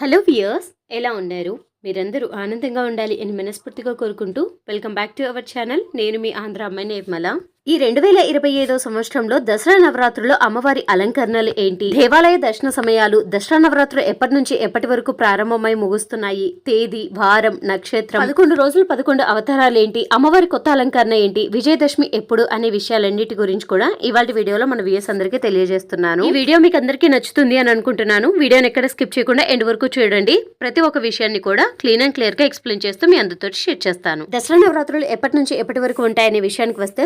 Hello viewers ఎలా ఉన్నారు? మీరందరూ ఆనందంగా ఉండాలి అని మనస్ఫూర్తిగా కోరుకుంటూ welcome back to our channel. నేను మీ ఆంధ్ర అమ్మాయి నిర్మల. ఈ రెండు వేల ఇరవై ఐదో సంవత్సరంలో దసరా నవరాత్రుల్లో అమ్మవారి అలంకరణలు ఏంటి? దేవాలయ దర్శన సమయాలు దసరా నవరాత్రులు ఎప్పటి నుంచి ఎప్పటి వరకు ప్రారంభమై ముగుస్తున్నాయి? తేదీ వారం నక్షత్రం? పదకొండు రోజులు పదకొండు అవతారాలు ఏంటి? అమ్మవారి కొత్త అలంకరణ ఏంటి? విజయదశమి ఎప్పుడు అనే విషయాలన్నిటి గురించి కూడా ఇవాళ వీడియోలో మన వ్యూస్ అందరికీ తెలియజేస్తున్నాను. ఈ వీడియో మీకు అందరికీ నచ్చుతుంది అని అనుకుంటున్నాను. వీడియోని ఎక్కడ స్కిప్ చేయకుండా ఎండ్ వరకు చూడండి. ప్రతి ఒక్క విషయాన్ని కూడా క్లీన్ అండ్ క్లియర్గా ఎక్స్ప్లెయిన్ చేస్తూ మీ అందరితో షేర్ చేస్తాను. దసరా నవరాత్రులు ఎప్పటి నుంచి ఎప్పటి వరకు ఉంటాయనే విషయానికి వస్తే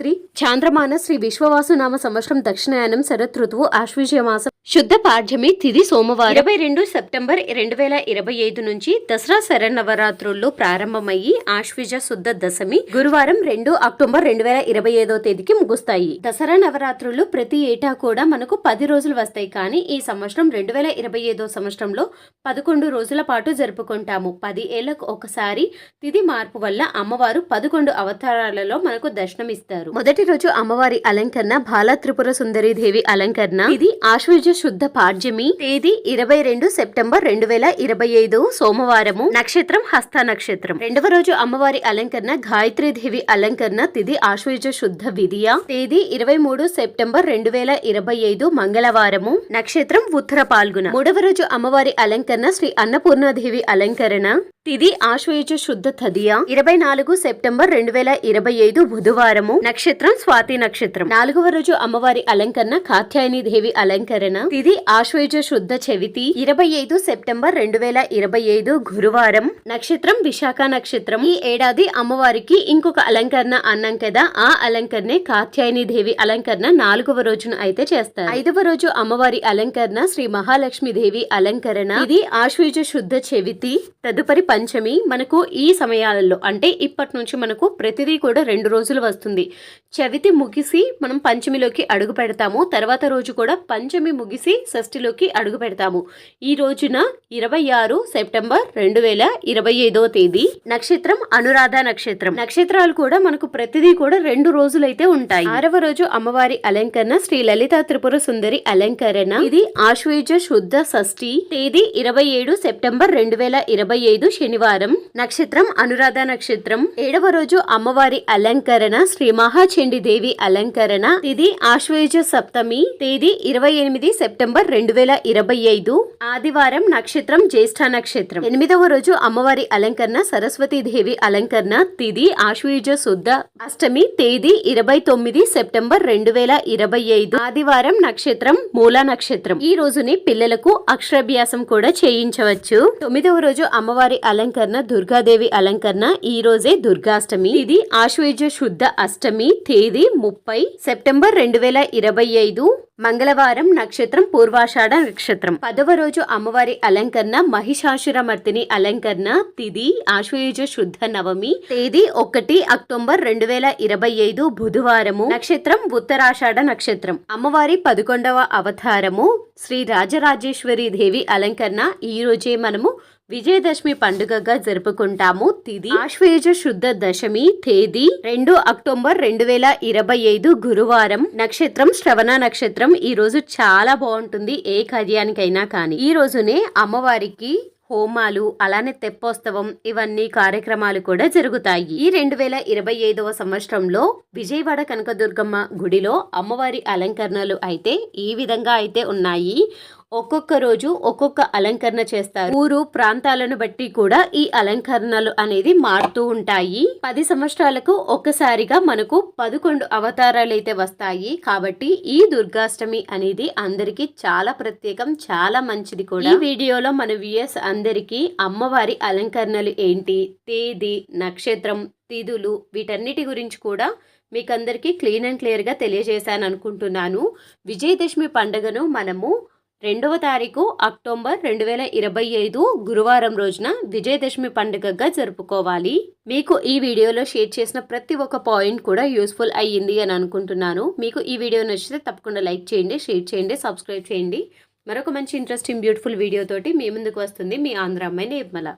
స్వశస్త్రి చాంద్రమాన శ్రీ విశ్వవాసు నామ సంవత్సరం దక్షిణాయనం శరత్ ఋతువు ఆశ్వీజ మాసం శుద్ధ పాఠ్యమి తిది సోమవారం. ఇరవై రెండు సెప్టెంబర్ రెండు వేల ఇరవై ఐదు నుంచి దసరా శరన్నవరాత్రుల్లో ప్రారంభమయ్యి ఆశ్వీజ శుద్ధ దశమి గురువారం రెండు అక్టోబర్ రెండు వేల ఇరవై ఐదో తేదీకి ముగుస్తాయి. దసరా నవరాత్రులు ప్రతి ఏటా కూడా మనకు పది రోజులు వస్తాయి కానీ ఈ సంవత్సరం రెండు వేల ఇరవై ఐదో సంవత్సరంలో పదకొండు రోజుల పాటు జరుపుకుంటాము. పది ఏళ్ళకు ఒకసారి తిది మార్పు వల్ల అమ్మవారు పదకొండు అవతారాలలో మనకు దర్శనమిస్తారు. మొదటి రోజు అమ్మవారి అలంకరణ బాల త్రిపుర సుందరి దేవి అలంకరణ. ఇది ఆశ్వయుజ శుద్ధ పాడ్యమి తేదీ ఇరవై రెండు సెప్టెంబర్ రెండు వేల ఇరవై ఐదు సోమవారము నక్షత్రం హస్త నక్షత్రం. రెండవ రోజు అమ్మవారి అలంకరణ గాయత్రి దేవి అలంకరణ తిది ఆశ్వయుజ శుద్ధ విధియ తేదీ ఇరవై మూడు సెప్టెంబర్ రెండు వేల ఇరవై ఐదు మంగళవారము నక్షత్రం ఉత్తర పాల్గొన. మూడవ రోజు అమ్మవారి అలంకరణ శ్రీ అన్నపూర్ణాదేవి అలంకరణ తిది ఆశ్వయుజ శుద్ధ తదియ? ఇరవై నాలుగు సెప్టెంబర్ రెండు వేల ఇరవై ఐదు బుధవారము. నక్షత్రం స్వాతి నక్షత్రం. నాలుగవ రోజు అమ్మవారి అలంకరణ కాత్యాయని దేవి అలంకరణ. తిది ఆశ్వయుజ శుద్ధ చవితి. ఇరవై ఐదు సెప్టెంబర్ రెండు వేల ఇరవై ఐదు గురువారం. నక్షత్రం విశాఖ నక్షత్రం. ఈ ఏడాది అమ్మవారికి ఇంకొక అలంకరణ అన్నాం కదా. ఆ అలంకరణే కాత్యాయని దేవి అలంకరణ నాలుగవ రోజున అయితే చేస్తారు. ఐదవ రోజు అమ్మవారి అలంకరణ శ్రీ మహాలక్ష్మి దేవి అలంకరణ. ఇది ఆశ్వయుజ శుద్ధ చవితి. తదుపరి పంచమి మనకు ఈ సమయాలలో అంటే ఇప్పటి నుంచి మనకు ప్రతిదీ కూడా రెండు రోజులు వస్తుంది. చవితి ముగిసి మనం పంచమిలోకి అడుగు పెడతాము. తర్వాత రోజు కూడా పంచమి ముగిసి షష్ఠిలోకి అడుగు పెడతాము. ఈ రోజున ఇరవై ఆరు సెప్టెంబర్ రెండు వేల ఇరవై ఐదో తేదీ నక్షత్రం అనురాధ నక్షత్రం. నక్షత్రాలు కూడా మనకు ప్రతిదీ కూడా రెండు రోజులైతే ఉంటాయి. ఆరవ రోజు అమ్మవారి అలంకరణ శ్రీ లలిత త్రిపుర సుందరి అలంకరణ. ఇది ఆశ్వేజ శుద్ధ షష్ఠి. తేదీ ఇరవై ఏడు సెప్టెంబర్ రెండు వేల ఇరవై ఐదు శనివారం నక్షత్రం అనురాధ నక్షత్రం. ఏడవ రోజు అమ్మవారి అలంకరణ శ్రీ మహాచండి దేవి అలంకరణ. ఇది ఆశ్వేజ సప్తమి తేదీ ఇరవై ఎనిమిది సెప్టెంబర్ రెండు వేల ఇరవై ఐదు. ఆదివారం నక్షత్రం జ్యేష్ఠ నక్షత్రం. ఎనిమిదవ రోజు అమ్మవారి అలంకరణ సరస్వతి దేవి అలంకరణ. తిది ఆశ్వేజ శుద్ధ అష్టమి తేదీ ఇరవై తొమ్మిది సెప్టెంబర్ రెండు వేల ఇరవై ఐదు. ఆదివారం నక్షత్రం మూల నక్షత్రం. ఈ రోజుని పిల్లలకు అక్షరాభ్యాసం కూడా చేయించవచ్చు. తొమ్మిదవ రోజు అమ్మవారి అలంకరణ దుర్గాదేవి అలంకరణ ఈ రోజే దుర్గాష్టమి. ఇది ఆశ్వేజ శుద్ధ అష్టమి తేదీ ముప్పై సెప్టెంబర్ రెండు వేల ఇరవై ఐదు మంగళవారం నక్షత్రం పూర్వాషాఢ నక్షత్రం. పదవ రోజు అమ్మవారి అలంకరణ మహిషాసురమర్తిని అలంకరణ తిది ఆశ్వయుజ శుద్ధ నవమి తేదీ ఒకటి అక్టోబర్ రెండు వేల ఇరవై ఐదు బుధవారము నక్షత్రం ఉత్తరాషాఢ నక్షత్రం. అమ్మవారి పదకొండవ అవతారము శ్రీ రాజరాజేశ్వరి దేవి అలంకరణ. ఈ రోజే మనము విజయదశమి పండుగగా జరుపుకుంటాము. తిది ఆశ్వేజ శుద్ధ దశమి తేదీ రెండు అక్టోబర్ రెండు వేల ఇరవై ఐదు గురువారం. నక్షత్రం శ్రవణ నక్షత్రం ఈ రోజు చాలా బాగుంటుంది ఏ కార్యానికైనా కానీ. ఈ రోజునే అమ్మవారికి హోమాలు అలానే తెప్పోత్సవం ఇవన్నీ కార్యక్రమాలు కూడా జరుగుతాయి. ఈ రెండు వేల ఇరవై ఐదవ సంవత్సరంలో విజయవాడ కనకదుర్గమ్మ గుడిలో అమ్మవారి అలంకరణలు అయితే ఈ విధంగా అయితే ఉన్నాయి. ఒక్కొక్క రోజు ఒక్కొక్క అలంకరణ చేస్తారు. ఊరు ప్రాంతాలను బట్టి కూడా ఈ అలంకరణలు అనేది మారుతూ ఉంటాయి. పది సంవత్సరాలకు ఒక్కసారిగా మనకు పదకొండు అవతారాలు అయితే వస్తాయి. కాబట్టి ఈ దుర్గాష్టమి అనేది అందరికి చాలా ప్రత్యేకం చాలా మంచిది కూడా. ఈ వీడియోలో మన వ్యూయర్స్ అందరికీ అమ్మవారి అలంకరణలు ఏంటి? తేదీ నక్షత్రం తిథులు వీటన్నిటి గురించి కూడా మీకందరికీ క్లీన్ అండ్ క్లియర్గా తెలియజేశాను అనుకుంటున్నాను విజయదశమి పండుగను మనము రెండవ తారీఖు అక్టోబర్ రెండు వేల ఇరవై ఐదు గురువారం రోజున విజయదశమి పండుగగా జరుపుకోవాలి. మీకు ఈ వీడియోలో షేర్ చేసిన ప్రతి ఒక్క పాయింట్ కూడా యూస్ఫుల్ అయ్యింది అని అనుకుంటున్నాను. మీకు ఈ వీడియో నచ్చితే తప్పకుండా లైక్ చేయండి షేర్ చేయండి సబ్స్క్రైబ్ చేయండి. మరొక మంచి ఇంట్రెస్టింగ్ బ్యూటిఫుల్ వీడియోతోటి మీ ముందుకు వస్తుంది మీ ఆంధ్ర అమ్మాయి నిర్మల.